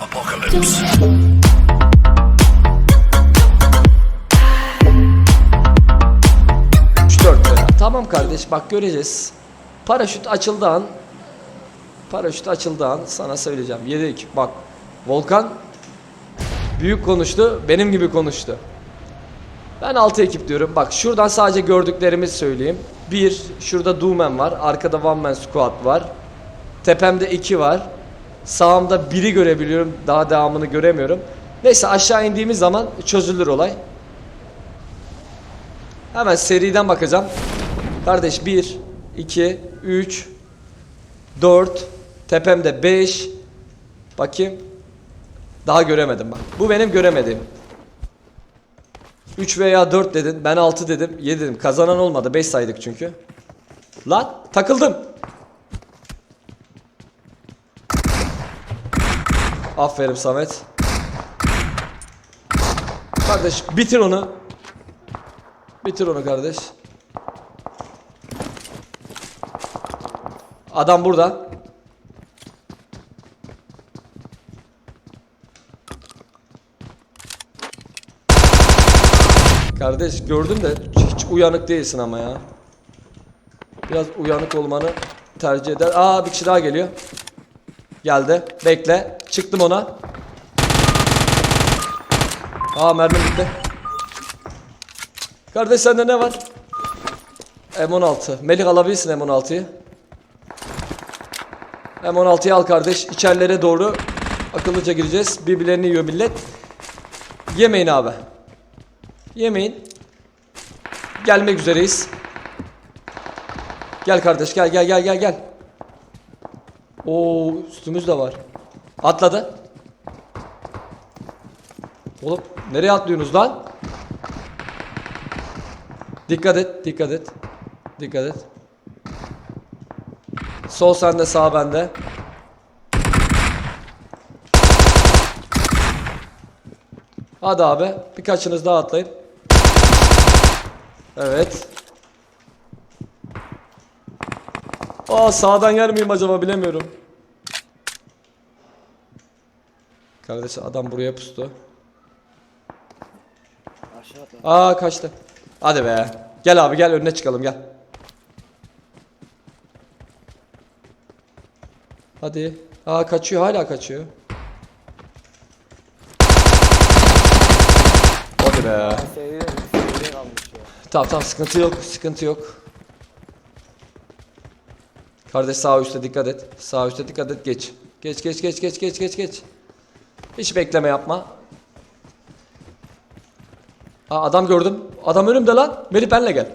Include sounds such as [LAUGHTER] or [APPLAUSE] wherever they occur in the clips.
apocalypse. Tamam kardeş bak göreceğiz. Paraşüt açıldığı an paraşüt açıldığı an sana söyleyeceğim. 7 ekip bak. Volkan büyük konuştu. Benim gibi konuştu. Ben 6 ekip diyorum. Bak şuradan sadece gördüklerimizi söyleyeyim. 1. Şurada Dumen var. Arkada One Man Squad var. Tepemde 2 var. Sağımda biri görebiliyorum. Daha devamını göremiyorum. Neyse aşağı indiğimiz zaman çözülür olay. Hemen seriden bakacağım. Kardeş 1, 2, 3, 4, tepemde 5. Bakayım. Daha göremedim bak. Bu benim göremediğim. 3 veya 4 dedin. Ben 6 dedim. 7 dedim. Kazanan olmadı. 5 saydık çünkü. Lan takıldım. Aferin Samet. Kardeş bitir onu. Bitir onu kardeş. Adam burada. Kardeş gördüm de hiç uyanık değilsin ama ya. Biraz uyanık olmanı tercih eder. Aa bir kişi daha geliyor. Geldi. Bekle. Çıktım ona. Aa mermi bitti. Kardeş sende ne var? M16. Melih alabilirsin M16'yı. M16'yı al kardeş. İçerilere doğru akıllıca gireceğiz. Birbirlerini yiyor millet. Yemeyin abi. Yemeyin. Gelmek üzereyiz. Gel kardeş gel gel gel gel gel. Oo üstümüz de var. Atladı. Oğlum nereye atlıyorsunuz lan? Dikkat et, dikkat et. Dikkat et. Sol sende, sağ bende. Hadi abi, birkaçınız daha atlayın. Evet. Aa sağdan yer miyim acaba bilemiyorum. Kardeş adam buraya pustu. Aşağı atla. Aa kaçtı. Hadi be. Gel abi gel önüne çıkalım gel. Hadi. Aa kaçıyor hala kaçıyor. Hadi be. Ya. Tamam tamam sıkıntı yok sıkıntı yok. Kardeş sağ üstte dikkat et. Sağ üstte dikkat et geç. Geç geç geç geç geç geç geç. Hiç bekleme yapma. Aa, adam gördüm. Adam önümde lan. Melih benle gel.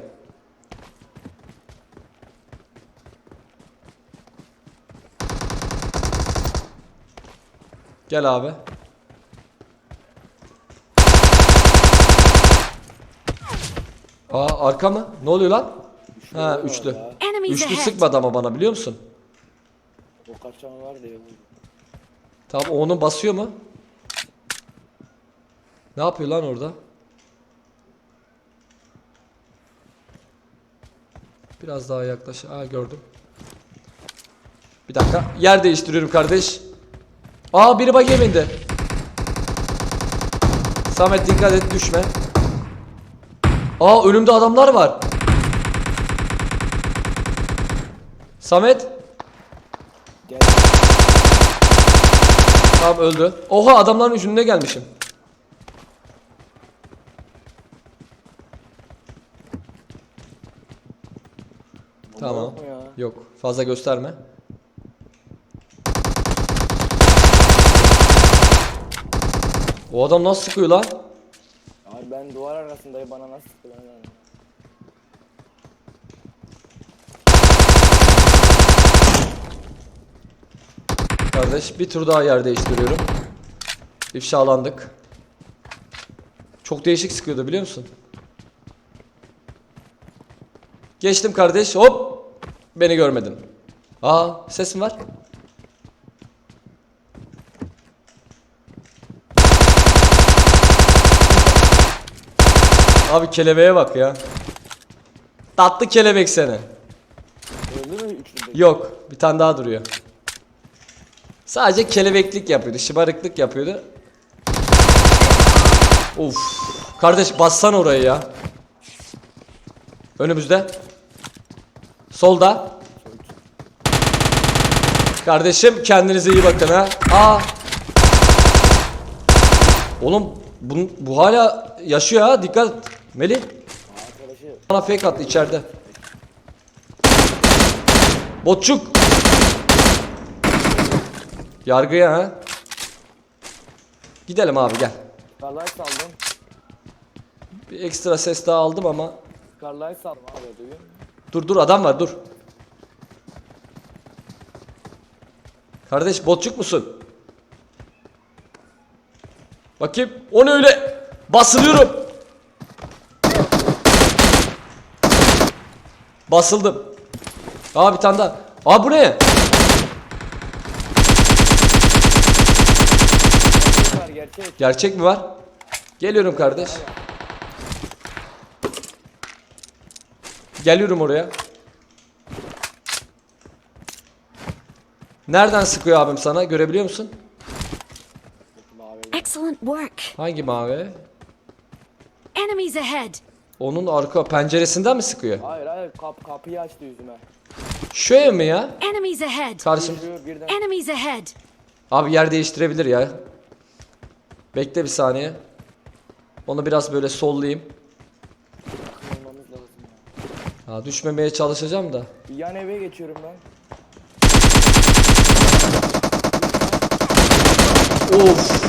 Gel abi. Aa arka mı? Ne oluyor lan? Ha üçlü. ya. Enemies Üçlü ahead. sıkmadı ama bana biliyor musun? O kaçan var diye vurdu. Tamam o onu basıyor mu? Ne yapıyor lan orada? Biraz daha yaklaş. Aa gördüm. Bir dakika. Yer değiştiriyorum kardeş. Aa biri bak bindi. Samet dikkat et düşme. Aa önümde adamlar var. Samet. Gel. Tamam öldü. Oha adamların ucunda gelmişim. Tamam. yok fazla gösterme. O adam nasıl sıkıyor lan? Abi ben duvar arasındayım bana nasıl sıktı ben Kardeş bir tur daha yer değiştiriyorum. İfşalandık. Çok değişik sıkıyordu biliyor musun? Geçtim kardeş hop. Beni görmedin. Aa ses mi var? Abi kelebeğe bak ya. Tatlı kelebek seni. Yok bir tane daha duruyor. Sadece kelebeklik yapıyordu, şımarıklık yapıyordu. Of. Kardeş bassan orayı ya. Önümüzde. Solda. Kardeşim kendinize iyi bakın ha. Aa. Oğlum bu, bu hala yaşıyor ha dikkat. Melih. Bana fake attı içeride. Botçuk. Yargıya ha. Gidelim abi gel. Scarlight saldım. Bir ekstra ses daha aldım ama. Scarlight saldım abi musun? Dur dur adam var dur. Kardeş botçuk musun? Bakayım. O ne öyle? Basılıyorum. Basıldım. Aa bir tane daha. Aa bu ne? Gerçek var gerçek. Mi var? Geliyorum kardeş. Geliyorum oraya. Nereden sıkıyor abim sana? Görebiliyor musun? Excellent work. Hangi mavi? Enemies ahead. Onun arka penceresinden mi sıkıyor? Hayır hayır kap, kapıyı açtı yüzüme. Şu ev mi ya? Enemies ahead. Karşım. Enemies ahead. Abi yer değiştirebilir ya. Bekle bir saniye. Onu biraz böyle sollayayım. Ha, düşmemeye çalışacağım da. Yan eve geçiyorum ben. Of.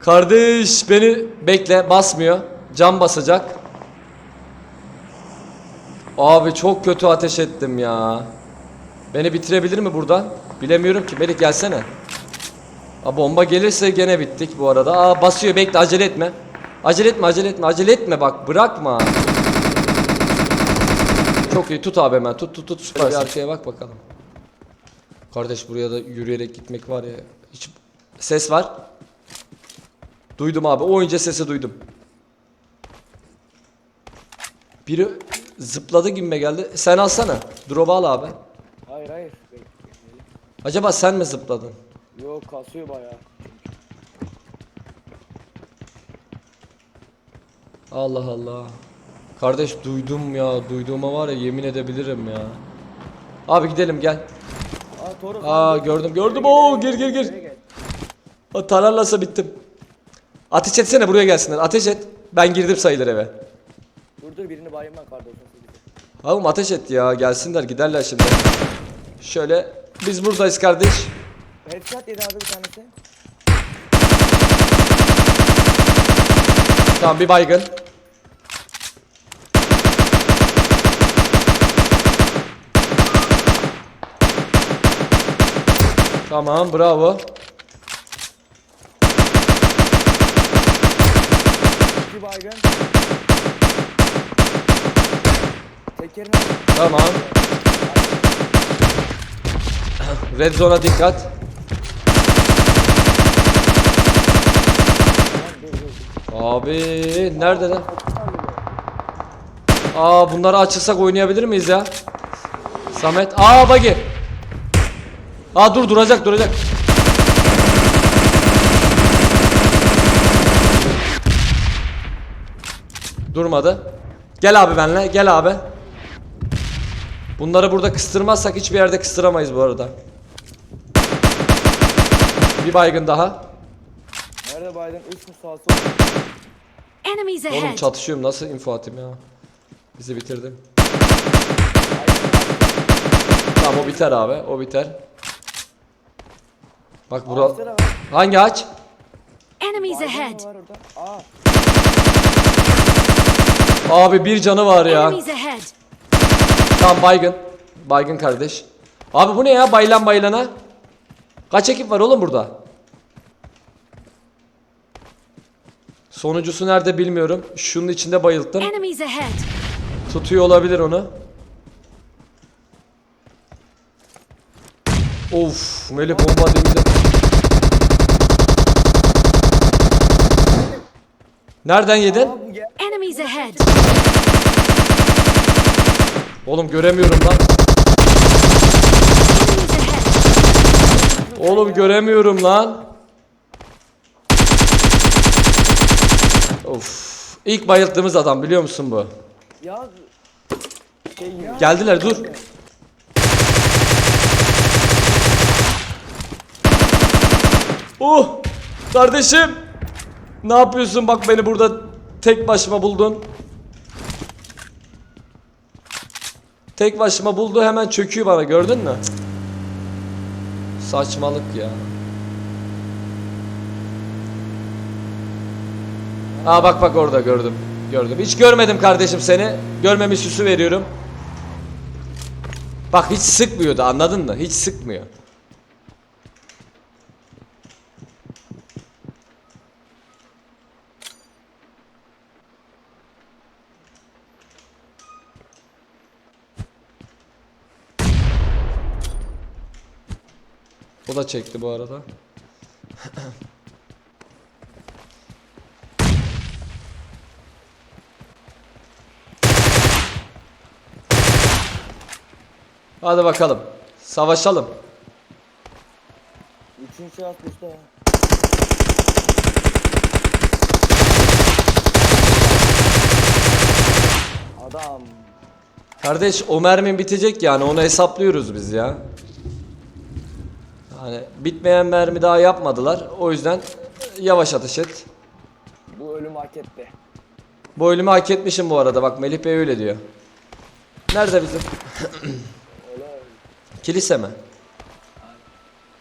Kardeş beni bekle basmıyor. Cam basacak. Abi çok kötü ateş ettim ya. Beni bitirebilir mi buradan? Bilemiyorum ki. Melik gelsene. Aa, bomba gelirse gene bittik bu arada. Aa basıyor bekle acele etme. Acele etme acele etme acele etme bak bırakma. Çok iyi tut abi hemen tut tut tut. Süper. Bir arkaya bak bakalım. Kardeş buraya da yürüyerek gitmek var ya. Hiç ses var. Duydum abi. O önce sesi duydum. Biri zıpladı gibime geldi. Sen alsana. Drop'u al abi. Hayır hayır. Acaba sen mi zıpladın? Yok kasıyor bayağı. Allah Allah. Kardeş duydum ya. Duyduğuma var ya yemin edebilirim ya. Abi gidelim gel. Aa Toros. Aa, abi. gördüm, gördüm. Oo, gir, gir, gir. O tararlarsa bittim. Ateş etsene buraya gelsinler. Ateş et. Ben girdim sayılır eve. Dur dur birini bayılma kardeşim. Oğlum ateş et ya. Gelsinler giderler şimdi. Şöyle biz buradayız kardeş. Headshot yedi abi bir tanesi. Tamam bir baygın. Tamam bravo. İki baygın. Tekerini Tamam. Red zone'a dikkat. Abi nerede lan? Aa bunları açılsak oynayabilir miyiz ya? Samet. Aa bagi. Aa dur duracak duracak. Durmadı. Gel abi benle. Gel abi. Bunları burada kıstırmazsak hiçbir yerde kıstıramayız bu arada. Bir baygın daha. Nerede baydın? Üç mü sağ sol? Enemies Oğlum ahead. çatışıyorum nasıl info atayım ya. Bizi bitirdi. Tamam o biter abi. O biter. Bak bura. Var. Hangi ağaç? Enemies ahead. mı var orada? Aa Abi bir canı var ya. Enemies ahead. Tamam baygın. Baygın kardeş. Abi bu ne ya baylan baylana? Kaç ekip var oğlum burada? Sonuncusu nerede bilmiyorum. Şunun içinde bayılttım. Tutuyor olabilir onu. Of, Melih bomba demeyeceğim. Nereden yedin? Oğlum göremiyorum lan. Oğlum göremiyorum lan. İlk bayılttığımız adam biliyor musun bu? Ya şey ya. Geldiler dur. Oh! Kardeşim! Ne yapıyorsun? Bak beni burada tek başıma buldun. Tek başıma buldu hemen çöküyor bana gördün mü? Cık. Saçmalık ya. Aa bak bak orada gördüm. Gördüm. Hiç görmedim kardeşim seni. Görmemi süsü veriyorum. Bak hiç sıkmıyordu anladın mı? Hiç sıkmıyor. O da çekti bu arada. [CLEARS THROAT] Hadi bakalım. Savaşalım. Üçüncü ya. Adam. Kardeş o mermin bitecek yani onu hesaplıyoruz biz ya. Hani bitmeyen mermi daha yapmadılar. O yüzden yavaş atış et. Bu ölüm hak etti. Bu ölümü hak etmişim bu arada bak Melih Bey öyle diyor. Nerede bizim? [CLEARS THROAT] Kilise mi?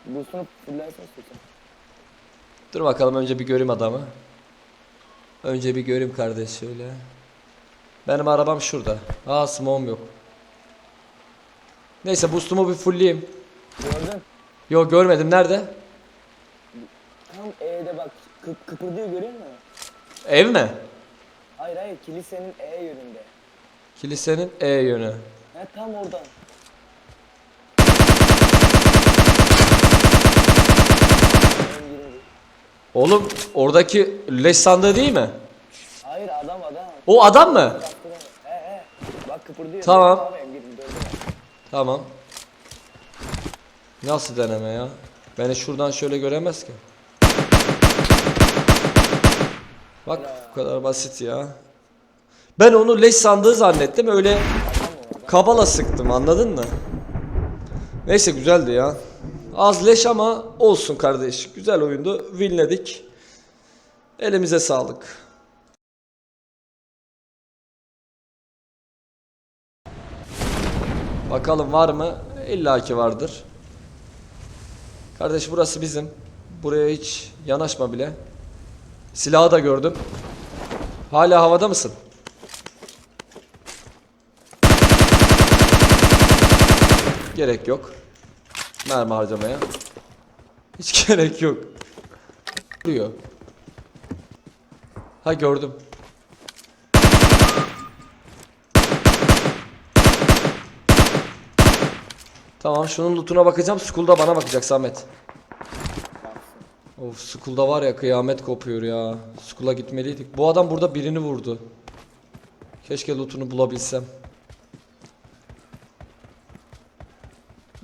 Boostunu fullersen istiyorsan. Dur bakalım önce bir göreyim adamı. Önce bir göreyim kardeş şöyle. Benim arabam şurada. Aa smoke'um yok. Neyse boost'umu bir fullleyeyim. Gördün. Yok görmedim nerede? Tam E'de bak kıp kıpırdıyor görüyor musun? Ev mi? Hayır hayır kilisenin E yönünde. Kilisenin E yönü. He tam oradan. Ben girmedim. Oğlum oradaki leş sandığı değil mi? Hayır adam adam. O adam mı? He he. Bak kıpırdıyor. Tamam. Tamam. Nasıl deneme ya? Beni şuradan şöyle göremez ki. Bak bu kadar basit ya. Ben onu leş sandığı zannettim öyle kabala sıktım anladın mı? Neyse güzeldi ya. Az leş ama olsun kardeş. Güzel oyundu. Winledik. Elimize sağlık. Bakalım var mı? İlla vardır. Kardeş burası bizim. Buraya hiç yanaşma bile. Silahı da gördüm. Hala havada mısın? Gerek yok. Mermi harcamaya. Hiç [LAUGHS] gerek yok. Duruyor. Ha gördüm. Tamam şunun lootuna bakacağım. Skull'da bana bakacak Samet. Of Skull'da var ya kıyamet kopuyor ya. Skull'a gitmeliydik. Bu adam burada birini vurdu. Keşke lootunu bulabilsem.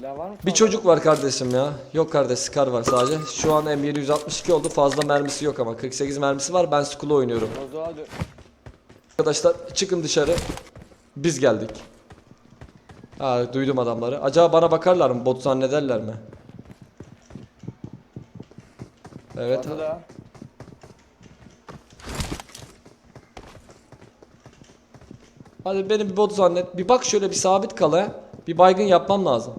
Silah var mı? Bir çocuk var kardeşim ya. Yok kardeş Scar var sadece. Şu an M762 oldu. Fazla mermisi yok ama. 48 mermisi var. Ben Skull'u oynuyorum. Bozuğa dö- Arkadaşlar çıkın dışarı. Biz geldik. Ha duydum adamları. Acaba bana bakarlar mı? Bot zannederler mi? Evet. Batı da. Hadi beni bir bot zannet. Bir bak şöyle bir sabit kal. Bir baygın yapmam lazım.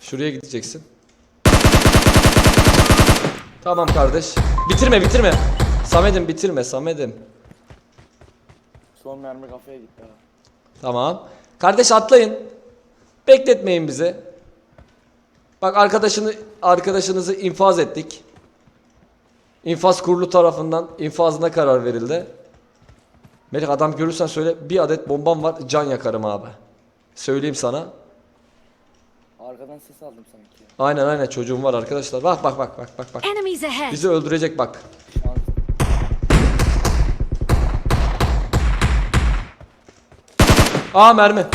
Şuraya gideceksin. Tamam kardeş. Bitirme bitirme. Samet'im bitirme Samet'im. Son mermi kafaya gitti ha. Tamam. Kardeş atlayın. Bekletmeyin bizi. Bak arkadaşını arkadaşınızı infaz ettik. İnfaz kurulu tarafından infazına karar verildi. Melih adam görürsen söyle bir adet bombam var can yakarım abi. Söyleyeyim sana. Arkadan ses aldım sanki. Aynen aynen çocuğum var arkadaşlar. Bak bak bak bak bak bak. Enemies ahead! Bizi öldürecek bak. Aa mermi.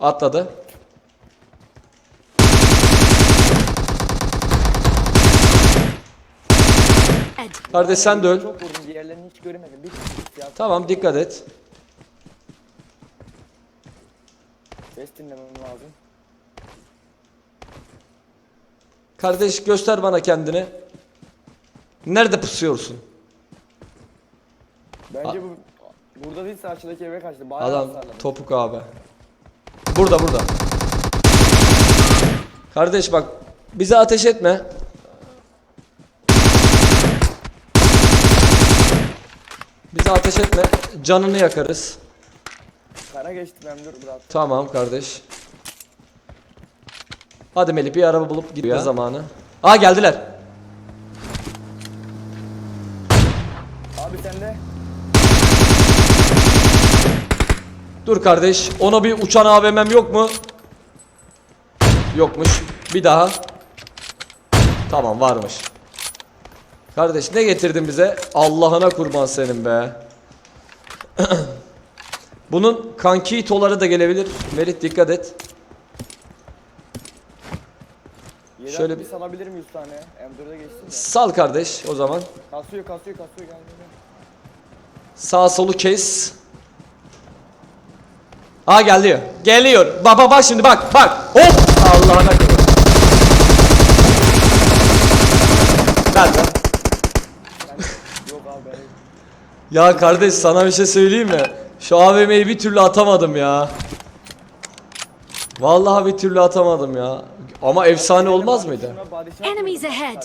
Atladı. Kardeş sen de öl. Çok vurdum göremedim. Bir. Tamam dikkat et. Ses dinlemem lazım. Kardeş göster bana kendini. Nerede pusuyorsun? Bence bu burada değilse aşağıdaki eve kaçtı. Bayağı Adam hasarladı. topuk abi. Burada burada. Kardeş bak bize ateş etme. Bize ateş etme. Canını yakarız. Kara geçti ben dur bırak. Tamam kardeş. Hadi Melih bir araba bulup gitme zamanı. Aa geldiler. Abi sen de. Dur kardeş. Ona bir uçan AVM'm yok mu? Yokmuş. Bir daha. Tamam varmış. Kardeş ne getirdin bize? Allah'ına kurban senin be. [CLEARS THROAT] Bunun kanki toları da gelebilir. Merit dikkat et. Yedi Şöyle bir- bir salabilirim 100 tane. M4'e geçsin de. Sal kardeş o zaman. Kasıyor kasıyor kasıyor gel gel. gel. Sağ solu kes. Aa geliyor. Geliyor. Baba bak şimdi bak bak. Hop. Allah'ına kurban. Nerede? Yok abi ben Ya kardeş sana bir şey söyleyeyim mi? Şu AVM'yi bir türlü atamadım ya. Vallahi bir türlü atamadım ya. Ama efsane olmaz mıydı? Enemies ahead.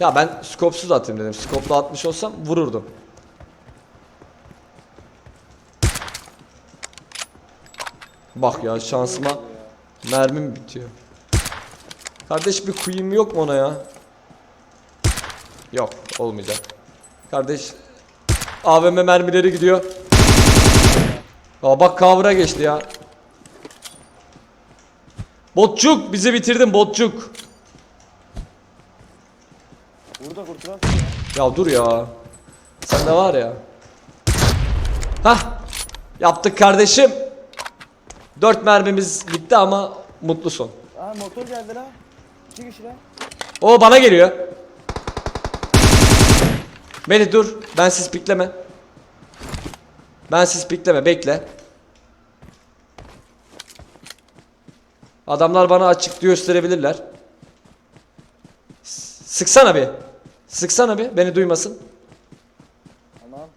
Ya ben skopsuz atayım dedim. Skopla atmış olsam vururdum. Bak ya şansıma mermim bitiyor. Kardeş bir kuyum yok mu ona ya? Yok olmayacak. Kardeş AVM mermileri gidiyor. Aa bak kavra geçti ya. Botçuk bizi bitirdin botçuk. Burada kurtulan Ya dur ya. Sen de var ya. Hah. Yaptık kardeşim. Dört mermimiz gitti ama mutlu son. Aa motor geldi la. İki kişi la. O bana geliyor. Melih dur. Ben siz pikleme. Ben siz pikleme. Bekle. Adamlar bana açık gösterebilirler. Sıksana bir. Sıksana bir. Beni duymasın. Tamam.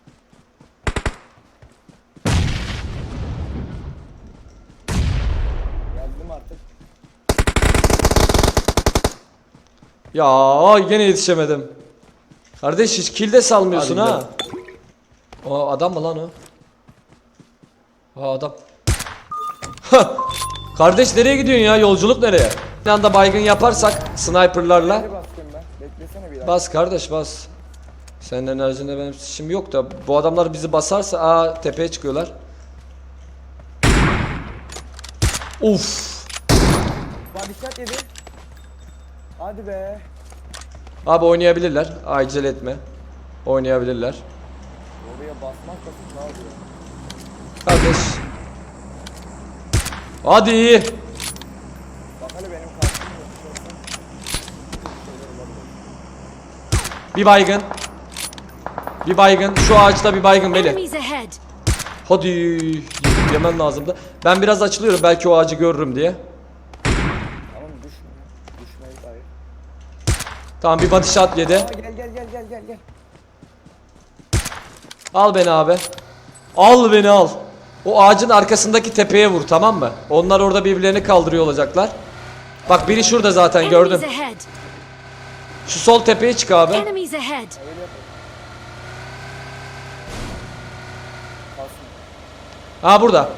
Geldim artık. Ya yine yetişemedim. Kardeş hiç kill de salmıyorsun Hadi ha. O adam mı lan o? Aa adam. Kardeş nereye gidiyorsun ya? Yolculuk nereye? Bir anda baygın yaparsak sniperlarla. Bas kardeş bas. Senin enerjinde benim işim yok da bu adamlar bizi basarsa aa tepeye çıkıyorlar. Uf. Body shot yedi. Hadi be. Abi oynayabilirler. Acele etme. Oynayabilirler. Oraya basmak basıp ne yapıyor? Kardeş. Hadi. Bak hele benim olabilir. Bir baygın. Bir baygın. Şu ağaçta bir baygın ahead. Hadi. Yemen lazımdı. Ben biraz açılıyorum belki o ağacı görürüm diye. Tamam düşme. Düşmeyi dair. Tamam bir body shot yedi. Gel gel gel gel gel gel. Al beni abi. Al beni al. O ağacın arkasındaki tepeye vur tamam mı? Onlar orada birbirlerini kaldırıyor olacaklar. Bak biri şurada zaten gördüm. Enemies ahead. Şu sol tepeye çık abi. Ha burada.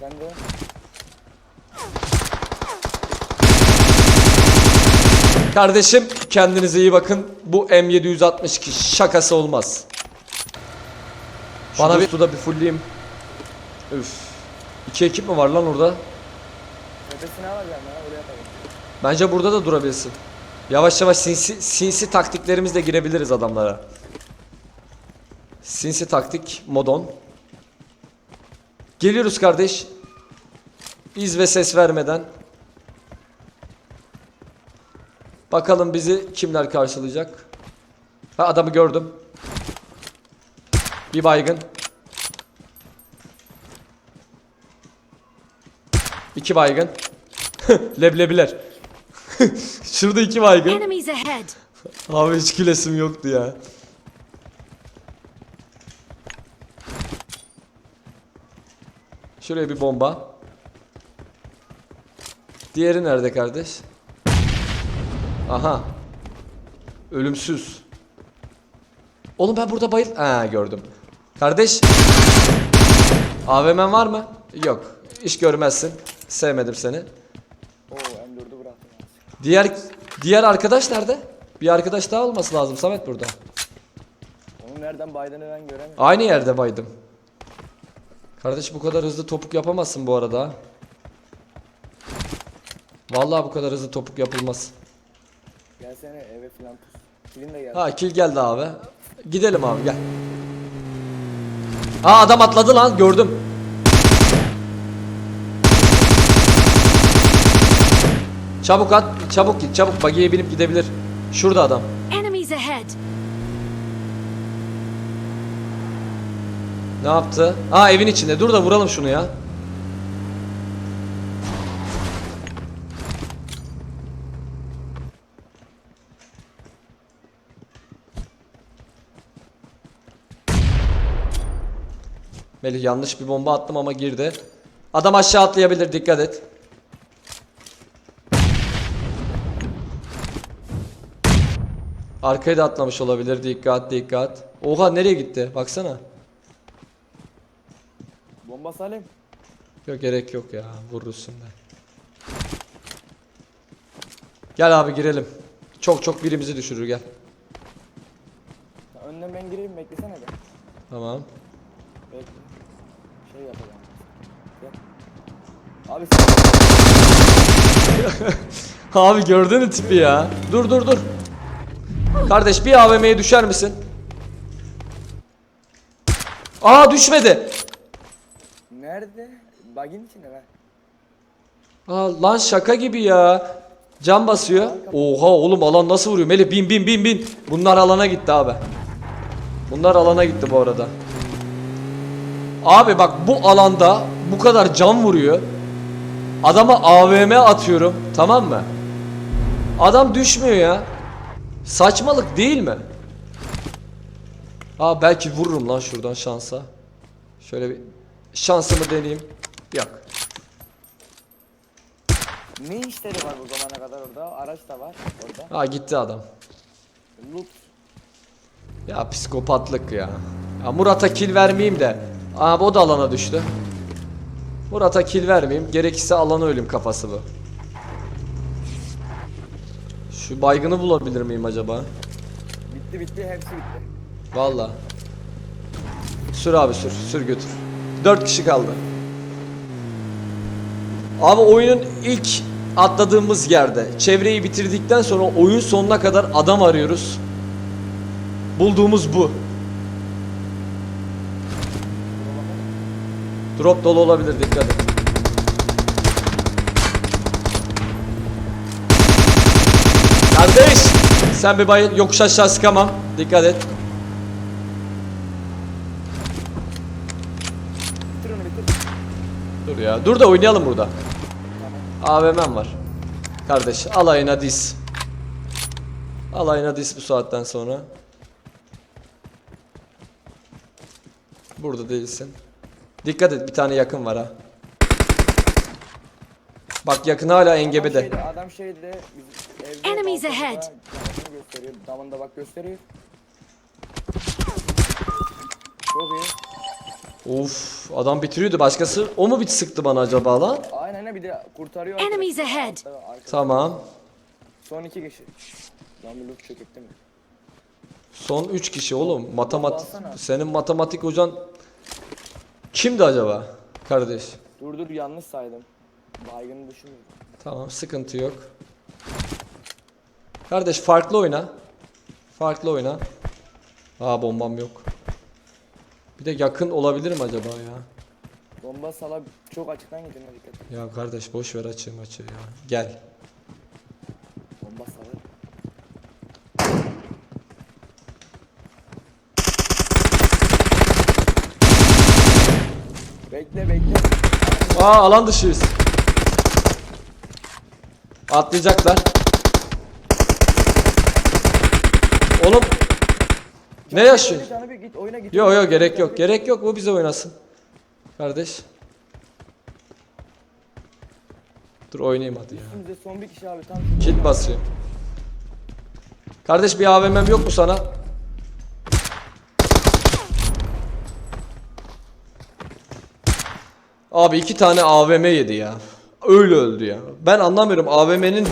Sen de. Kardeşim kendinize iyi bakın. Bu M762 şakası olmaz. Bana bir suda bir fullleyeyim. Üf. İki ekip mi var lan orada? Tepesine alacağım ya öyle yapalım. Bence burada da durabilirsin. Yavaş yavaş sinsi, sinsi taktiklerimizle girebiliriz adamlara. Sinsi taktik modon. Geliyoruz kardeş. İz ve ses vermeden. Bakalım bizi kimler karşılayacak. Ha adamı gördüm. Bir baygın. İki baygın. [LAUGHS] Leblebiler. [LAUGHS] Şurada iki baygın. Abi hiç gülesim yoktu ya. Şuraya bir bomba. Diğeri nerede kardeş? Aha. Ölümsüz. Oğlum ben burada bayıl... Ha gördüm. Kardeş. AVM'n var mı? Yok. İş görmezsin. Sevmedim seni. Oo M4'ü bıraktım. Diğer diğer arkadaş nerede? Bir arkadaş daha olması lazım Samet burada. Onun nereden baydığını ben göremiyorum. Aynı yerde baydım. Kardeş bu kadar hızlı topuk yapamazsın bu arada. Vallahi bu kadar hızlı topuk yapılmaz. Gelsene eve filan pus. Kilin de geldi. Ha kill geldi abi. Gidelim abi gel. Aa adam atladı lan gördüm. Çabuk at, çabuk git, çabuk bagiye binip gidebilir. Şurada adam. Enemies ahead! Ne yaptı? Aa evin içinde. Dur da vuralım şunu ya. Melih yanlış bir bomba attım ama girdi. Adam aşağı atlayabilir dikkat et. Arkaya da atlamış olabilir dikkat dikkat. Oha nereye gitti? Baksana. Bomba Salim. Yok gerek yok ya vurursun da. Gel abi girelim. Çok çok birimizi düşürür gel. Önden ben gireyim beklesene be. Tamam. Yapacağım. Abi sen [LAUGHS] Abi gördün mü tipi ya? Dur dur dur. Kardeş bir AVM'ye düşer misin? Aa düşmedi. nerede? Bug'in içinde be. Aa lan şaka gibi ya. Cam basıyor. Oha oğlum alan nasıl vuruyor? Melih bin bin bin bin. Bunlar alana gitti abi. Bunlar alana gitti bu arada. Abi bak bu alanda bu kadar cam vuruyor. Adama AVM atıyorum. Tamam mı? Adam düşmüyor ya. Saçmalık değil mi? Aa belki vururum lan şuradan şansa. Şöyle bir şansımı deneyeyim. Yok. Ne işleri var bu zamana kadar orada? Araç da var orada. Ha gitti adam. Loot. Ya psikopatlık ya. Ya Murat'a kill vermeyeyim de. Abi o da alana düştü. Murat'a kill vermeyeyim. Gerekirse alana ölüm kafası bu. Şu baygını bulabilir miyim acaba? Bitti bitti hepsi bitti. Valla. Sür abi sür. Sür götür. 4 kişi kaldı. Abi oyunun ilk atladığımız yerde çevreyi bitirdikten sonra oyun sonuna kadar adam arıyoruz. Bulduğumuz bu. Drop dolu olabilir dikkat et. Kardeş sen bir bayıl yokuş aşağı sıkamam. Dikkat et. Dur ya. Dur da oynayalım burada. AVM'm var. Kardeş alayına diz. Alayına diz bu saatten sonra. Burada değilsin. Dikkat et bir tane yakın var ha. Bak yakın hala Adam engebede. şeyde, adam şeyde biz evde Enemies balkonda ahead. damını gösteriyor. Damında bak gösteriyor. Çok iyi. Of adam bitiriyordu. Başkası o mu bit sıktı bana acaba lan? Aynen aynen bir de kurtarıyor. Enemies ahead. Tamam. Son iki kişi. Lan bir loot çökekti mi? Son 3 kişi oğlum. Matematik Baksana. senin matematik hocan kimdi acaba? Kardeş. Dur dur yanlış saydım. Baygını düşünmüyorum. Tamam sıkıntı yok. Kardeş farklı oyna. Farklı oyna. Aa bombam yok. Bir de yakın olabilir mi acaba ya? Bomba sala çok açıktan gidiyor dikkat et. Ya kardeş boş ver açığım açığı ya. Gel. Bomba salı. Bekle bekle. Aa alan dışıyız. Atlayacaklar. Oğlum ne yaşıyor? Canı bir git oyuna git. Yok yok gerek yok. Gerek yok bu bize oynasın. Kardeş. Dur oynayayım hadi ya. Üstümüzde son bir kişi abi tam. Kit basıyor. Kardeş bir AVM'm yok mu sana? Abi iki tane AVM yedi ya. Öyle öldü ya. Ben anlamıyorum AVM'nin